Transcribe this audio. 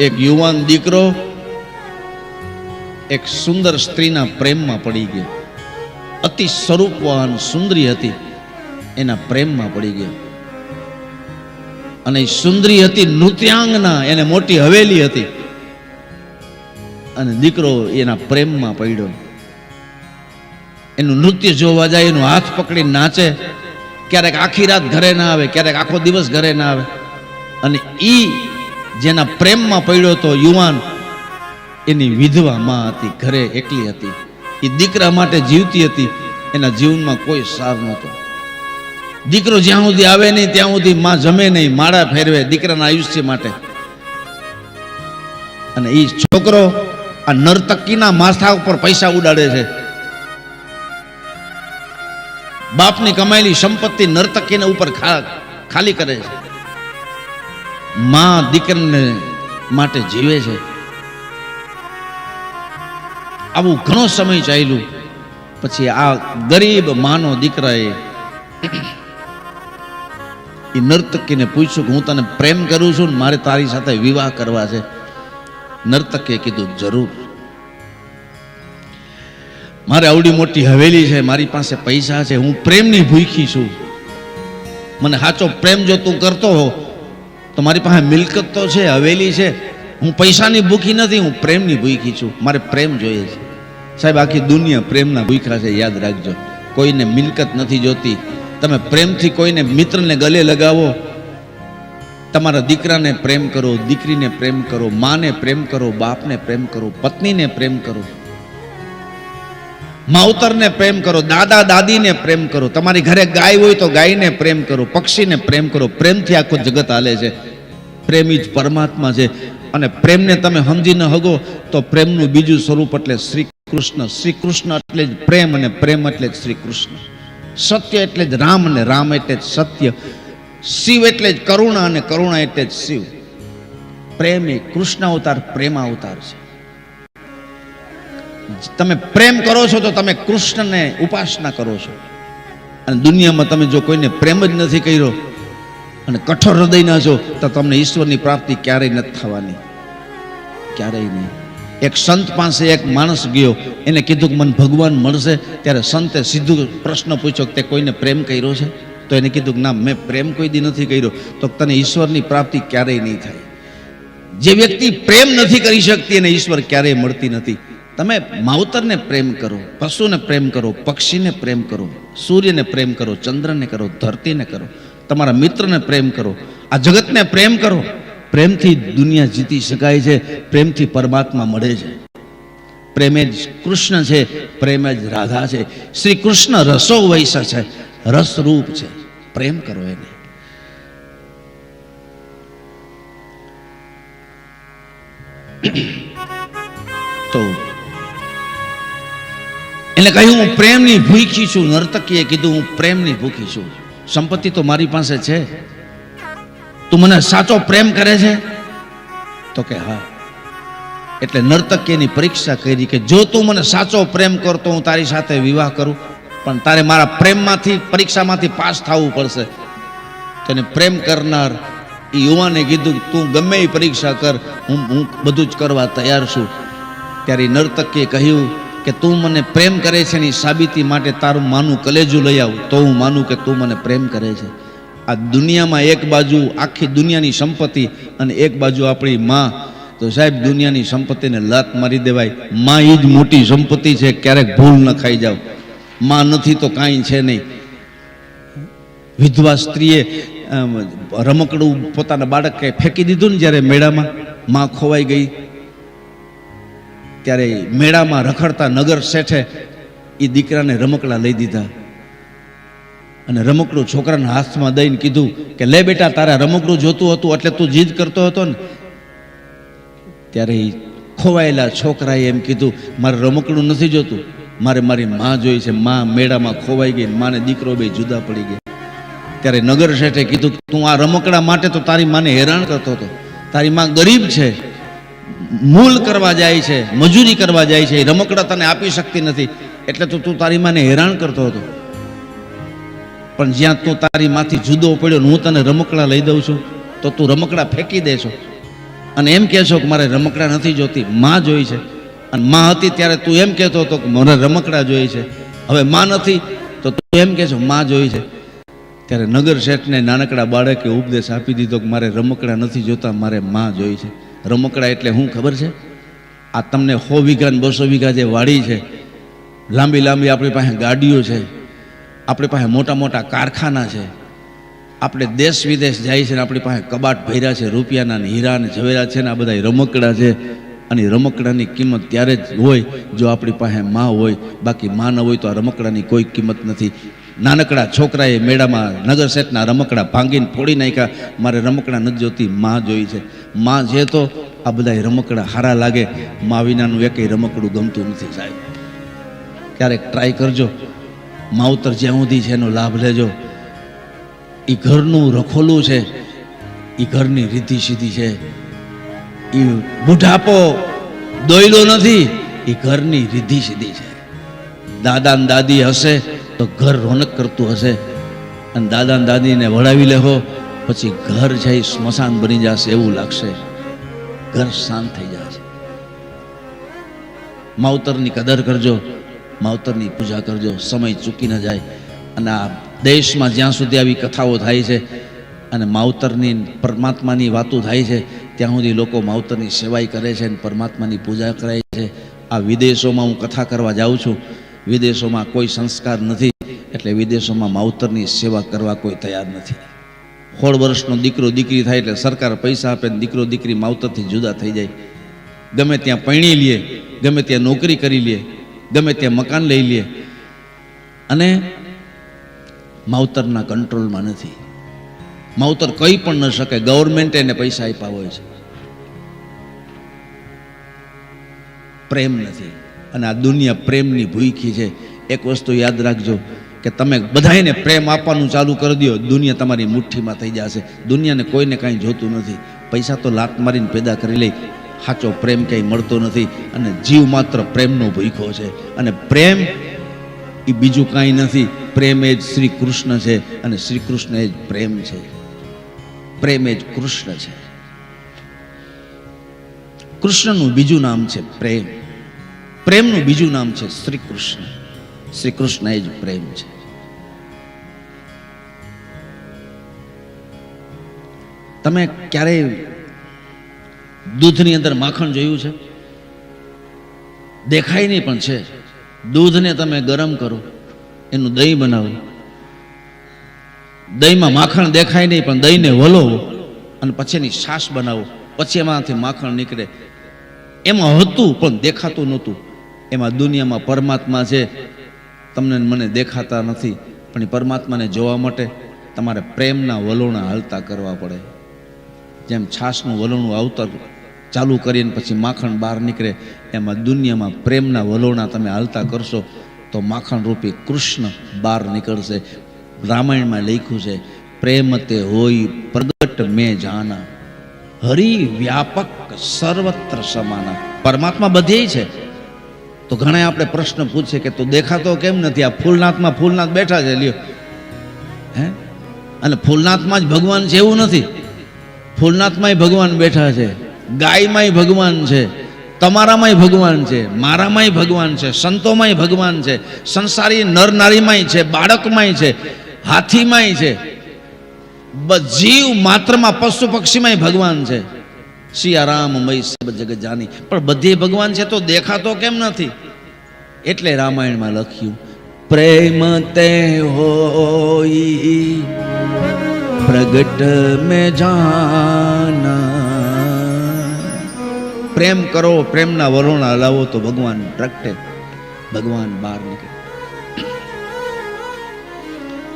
એક યુવાન દીકરો એક સુંદર સ્ત્રીના પ્રેમમાં પડી ગયો. અતિ સ્વરૂપવાન સુંદરી હતી, એના પ્રેમમાં પડી ગયો. અને સુંદરી હતી નૃત્યાંગના, એને મોટી હવેલી હતી. અને દીકરો એના પ્રેમમાં પડ્યો. એનું નૃત્ય જોવા જાય, એનું હાથ પકડી નાચે. ક્યારેક આખી રાત ઘરે ના આવે, ક્યારેક આખો દિવસ ઘરે ના આવે. અને ઈ જેના પ્રેમમાં પડ્યો હતો યુવાન એની વિધવા માં હતી, ઘરે એકલી હતી. એ દીકરા માટે જીવતી હતી, એના જીવનમાં કોઈ સાર નહોતો. દીકરો જ્યાં સુધી આવે નહીં, ત્યાં સુધી માં જમે નહીં, માળા ફેરવે દીકરાના આયુષ્ય માટે. અને એ છોકરો આ નર્તકીના માથા ઉપર પૈસા ઉડાડે છે. બાપની કમાયેલી સંપત્તિ નર્તકીને ઉપર ખાલી કરે છે. માં દીકરને માટે જીવે છે. આવું ઘણો સમય ચાલ્યું. પછી આ ગરીબ માનો દીકરાએ એ નર્તકીને પૂછ્યું કે હું તને પ્રેમ કરું છું ને મારે તારી સાથે વિવાહ કરવા છે. નર્તકે કીધું, જરૂર. મારે આવડી મોટી હવેલી છે, મારી પાસે પૈસા છે, હું પ્રેમની ભૂખી છું. મને સાચો પ્રેમ જો તું કરતો હો તો મારી પાસે મિલકત તો છે, હવેલી છે. હું પૈસાની ભૂખી નથી, હું પ્રેમની ભૂખી છું. મારે પ્રેમ જોઈએ છે. સાહેબ, આખી દુનિયા પ્રેમના ભૂખરા છે, યાદ રાખજો. કોઈને મિલકત નથી જોતી. તમે પ્રેમથી કોઈને મિત્રને ગલે લગાવો. તમારા દીકરાને પ્રેમ કરો, દીકરીને પ્રેમ કરો, માને પ્રેમ કરો, બાપને પ્રેમ કરો, પત્નીને પ્રેમ કરો. માવતરને પ્રેમ કરો, દાદા દાદીને પ્રેમ કરો, તમારી ઘરે ગાય હોય તો ગાયને પ્રેમ કરો, પક્ષીને પ્રેમ કરો, પ્રેમથી આખું જગત હાલે છે. પ્રેમ જ પરમાત્મા છે અને પ્રેમને તમે સમજી ન હગો તો પ્રેમનું બીજું સ્વરૂપ એટલે શ્રી કૃષ્ણ શ્રી કૃષ્ણ એટલે જ પ્રેમ અને પ્રેમ એટલે જ શ્રી કૃષ્ણ સત્ય એટલે જ રામ અને રામ એટલે જ સત્ય. શિવ એટલે જ કરુણા અને કરુણા એટલે જ શિવ. પ્રેમ એ કૃષ્ણ અવતાર પ્રેમા અવતાર છે. તમે પ્રેમ કરો છો તો તમે કૃષ્ણને ઉપાસના કરો છો. અને દુનિયામાં તમે જો કોઈને પ્રેમ જ નથી કર્યો અને કઠોર હૃદયના છો, તો તમને ઈશ્વરની પ્રાપ્તિ ક્યારેય નથી થવાની. ક્યારેય નહીં. એક સંત પાસે એક માણસ ગયો, એને કીધું કે મને ભગવાન મળશે, ત્યારે સંતે સીધું પ્રશ્ન પૂછ્યો કે તે કોઈને પ્રેમ કર્યો છે? તો એને કીધું કે ના, મેં પ્રેમ કોઈ દી નથી કર્યો, તો તને ઈશ્વરની પ્રાપ્તિ ક્યારેય નહીં થાય. જે વ્યક્તિ પ્રેમ નથી કરી શકતી, એને ઈશ્વર ક્યારેય મળતી નથી. તમે માવતરને પ્રેમ કરો, પશુને પ્રેમ કરો, પક્ષીને પ્રેમ કરો, સૂર્યને પ્રેમ કરો, ચંદ્રને કરો, ધરતીને કરો, તમારા મિત્રને પ્રેમ કરો, આ જગતને પ્રેમ કરો. પ્રેમથી દુનિયા જીતી શકાય છે, પ્રેમથી પરમાત્મા મળે છે. પ્રેમે જ કૃષ્ણ છે, પ્રેમે જ રાધા છે, શ્રી કૃષ્ણ રસો વૈશ છે, રસરૂપ છે, પ્રેમ કરો એને. તો એટલે કહ્યું, હું પ્રેમની ભૂખી છું. નર્તકીએ કીધું, હું પ્રેમની ભૂખી છું. સંપત્તિ તો મારી પાસે છે. તું મને સાચો પ્રેમ કરે છે? તો કે, હા. એટલે નર્તકીની પરીક્ષા કરી કે, જો તું મને સાચો પ્રેમ કરતો હું તારી સાથે વિવાહ કરું. પણ તારે મારા પ્રેમમાંથી, પરીક્ષામાંથી પાસ થવું પડશે. તેને પ્રેમ કરનાર એ યુવાને કીધું, તું ગમે એ પરીક્ષા કર. હું હું બધું જ કરવા તૈયાર છું. ત્યારે ઈ નર્તકીએ કહ્યું કે તું મને પ્રેમ કરે છે એની સાબિતી માટે તારું માનું કલેજું લઈ આવ, તો હું માનું કે તું મને પ્રેમ કરે છે. આ દુનિયામાં એક બાજુ આખી દુનિયાની સંપત્તિ અને એક બાજુ આપણી માં. તો સાહેબ, દુનિયાની સંપત્તિને લાત મારી દેવાય. માં એ જ મોટી સંપત્તિ છે, ક્યારેક ભૂલ ન ખાઈ જાવ. માં નથી તો કાંઈ છે નહીં. વિધવા સ્ત્રીએ રમકડું પોતાના બાળકે ફેંકી દીધું ને જ્યારે મેળામાં, માં ખોવાઈ ગઈ. ત્યારે મેળામાં રખડતા નગર શેઠે એ દીકરાને રમકડા લઈ દીધા. અને રમકડું છોકરાના હાથમાં દઈને કીધું કે, લે બેટા, તારા રમકડું જોતું હતું, એટલે તું જીદ કરતો હતો ને. ત્યારે એ ખોવાયેલા છોકરાએ એમ કીધું, મારે રમકડું નથી જોતું. મારે મારી માં જોઈ છે. માં મેળામાં ખોવાઈ ગઈ માને દીકરો બે જુદા પડી ગયા. ત્યારે નગર શેઠે કીધું તું આ રમકડા માટે તો તારી માને હેરાન કરતો હતો. તારી માં ગરીબ છે. મૂલ કરવા જાય છે, મજૂરી કરવા જાય છે રમકડા તને આપી શકતી નથી. એટલે તો, તું તારી માને હેરાન કરતો હતો. પણ જ્યાં તું તારી માંથી જુદો પડ્યો હું તને રમકડા લઈ દઉં છું, તો તું રમકડા ફેંકી દેશો. અને એમ કહેશો કે મારે રમકડા નથી જોતી, માં જોઈ છે. અને માં હતી ત્યારે તું એમ કહેતો હતો કે મને રમકડા જોઈ છે. હવે માં નથી, તો તું એમ કહેશો માં જોઈ છે. ત્યારે નગર શેઠને નાનકડા બાળકે ઉપદેશ આપી દીધો કે મારે રમકડા નથી જોતા, મારે માં જોઈ છે. રમકડા એટલે શું ખબર છે? આ તમને સો વીઘા ને બસો વીઘા જે વાડી છે, લાંબી લાંબી આપણી પાસે ગાડીઓ છે, આપણી પાસે મોટા મોટા કારખાના છે, આપણે દેશ વિદેશ જાય છે ને આપણી પાસે કબાટ ભર્યા છે, રૂપિયાના ને હીરા ને ઝવેરા છે ને આ બધા રમકડા છે. અને રમકડાની કિંમત ત્યારે જ હોય, જો આપણી પાસે માં હોય, બાકી માં ન હોય તો આ રમકડાની કોઈ કિંમત નથી. નાનકડા છોકરાએ મેળામાં નગર શેઠના રમકડા ભાંગીને ફોડી નાખ્યા. મારે રમકડા નથી જોતી, માં જોઈ છે. માં જે તો આ બધા રમકડા હારા લાગે. મા વિનાનું એકેય રમકડું ગમતું નથી સાહેબ. ક્યારેક ટ્રાય કરજો. માવતર જ્યાં સુધી છે એનો લાભ લેજો. એ ઘરનું રખોલું છે. એ ઘરની રીતિ સીધી છે. એ બુઢાપો દોયલો નથી. એ ઘરની રીતિ સીધી છે. દાદા ને દાદી હશે. તો ઘર રોનક કરતું હશે. અને દાદા દાદીને વળાવી લેહો, પછી ઘર છે એ સ્મશાન બની જશે એવું લાગશે. ઘર શાંત થઈ જશે. માવતરની કદર કરજો, માવતરની પૂજા કરજો, સમય ચૂકી ન જાય. અને આ દેશમાં જ્યાં સુધી આવી કથાઓ થાય છે અને માવતરની પરમાત્માની વાતો થાય છે, ત્યાં સુધી લોકો માવતરની સેવાઈ કરે છે અને પરમાત્માની પૂજા કરે છે. આ વિદેશોમાં હું કથા કરવા જાઉં છું. વિદેશોમાં કોઈ સંસ્કાર નથી, એટલે વિદેશોમાં માવતરની સેવા કરવા કોઈ તૈયાર નથી. સોળ વર્ષનો દીકરો દીકરી થાય એટલે સરકાર પૈસા આપે ને દીકરો દીકરી માવતરથી જુદા થઈ જાય. ગમે ત્યાં પૈણી લે, ગમે ત્યાં નોકરી કરી લે, ગમે ત્યાં મકાન લઈ લે. અને માવતરના કંટ્રોલમાં નથી. માવતર કંઈ પણ ન શકે, ગવર્મેન્ટે એને પૈસા આપ્યા હોય છે. પ્રેમ નથી. અને આ દુનિયા પ્રેમની ભૂખી છે. એક વસ્તુ યાદ રાખજો કે તમે બધાને પ્રેમ આપવાનું ચાલુ કરી દો, દુનિયા તમારી મુઠ્ઠીમાં થઈ જશે. દુનિયાને કોઈને કાંઈ જોતું નથી. પૈસા તો લાત મારીને પેદા કરી લે. સાચો પ્રેમ ક્યાંય મળતો નથી અને જીવ માત્ર પ્રેમનો ભૂખો છે. અને પ્રેમ એ બીજું કાંઈ નથી. પ્રેમ એ જ શ્રી કૃષ્ણ છે અને શ્રી કૃષ્ણ એ જ પ્રેમ છે. પ્રેમ એ જ કૃષ્ણ છે. કૃષ્ણનું બીજું નામ છે પ્રેમ. પ્રેમનું બીજું નામ છે શ્રી કૃષ્ણ શ્રી કૃષ્ણ એ જ પ્રેમ છે. તમે ક્યારેય દૂધની અંદર માખણ જોયું છે? દેખાય નહીં પણ છે. દૂધને તમે ગરમ કરો, એનું દહીં બનાવો. દહીંમાં માખણ દેખાય નહીં પણ દહીંને વલોવો અને પછી એની છાશ બનાવો. પછી એમાંથી માખણ નીકળે. એમાં હતું પણ દેખાતું નહોતું. એમાં દુનિયામાં પરમાત્મા છે, તમને મને દેખાતા નથી, પણ એ પરમાત્માને જોવા માટે તમારે પ્રેમના વલોણા હાલતા કરવા પડે. જેમ છાશનું વલોણું આવતા ચાલુ કરીને પછી માખણ બહાર નીકળે, એમાં દુનિયામાં પ્રેમના વલોણા તમે હાલતા કરશો, તો માખણ રૂપી કૃષ્ણ બહાર નીકળશે. રામાયણમાં લખ્યું છે, પ્રેમ તે હોય પ્રગટ મેં જાના, હરિ વ્યાપક સર્વત્ર સમાના. પરમાત્મા બધે છે તો ઘણા આપણે પ્રશ્ન પૂછે કે તું દેખાતો કેમ નથી? આ ફૂલનાથમાં ફૂલનાથ બેઠા છે, લ્યો. હે? અને ફૂલનાથમાં જ ભગવાન છે એવું નથી. ફૂલનાથમાંય ભગવાન બેઠા છે, ગાયમાંય ભગવાન છે, તમારામાંય ભગવાન છે, મારામાંય ભગવાન છે, સંતોમાંય ભગવાન છે, સંસારી નર નારીમાંય છે, બાળકમાંય છે, હાથીમાંય છે. જીવ માત્રમાં પશુ પક્ષીમાંય ભગવાન છે. સિયારામ મય સબ જગત જાની. પણ બધે ભગવાન છે તો દેખાતો કેમ નથી? એટલે રામાયણમાં લખ્યું, પ્રેમ તે હોઈ પ્રગટ મેં જાના. પ્રેમ કરો, પ્રેમના વરોણા લાવો તો ભગવાન પ્રગટે ભગવાન બહાર નીકળે.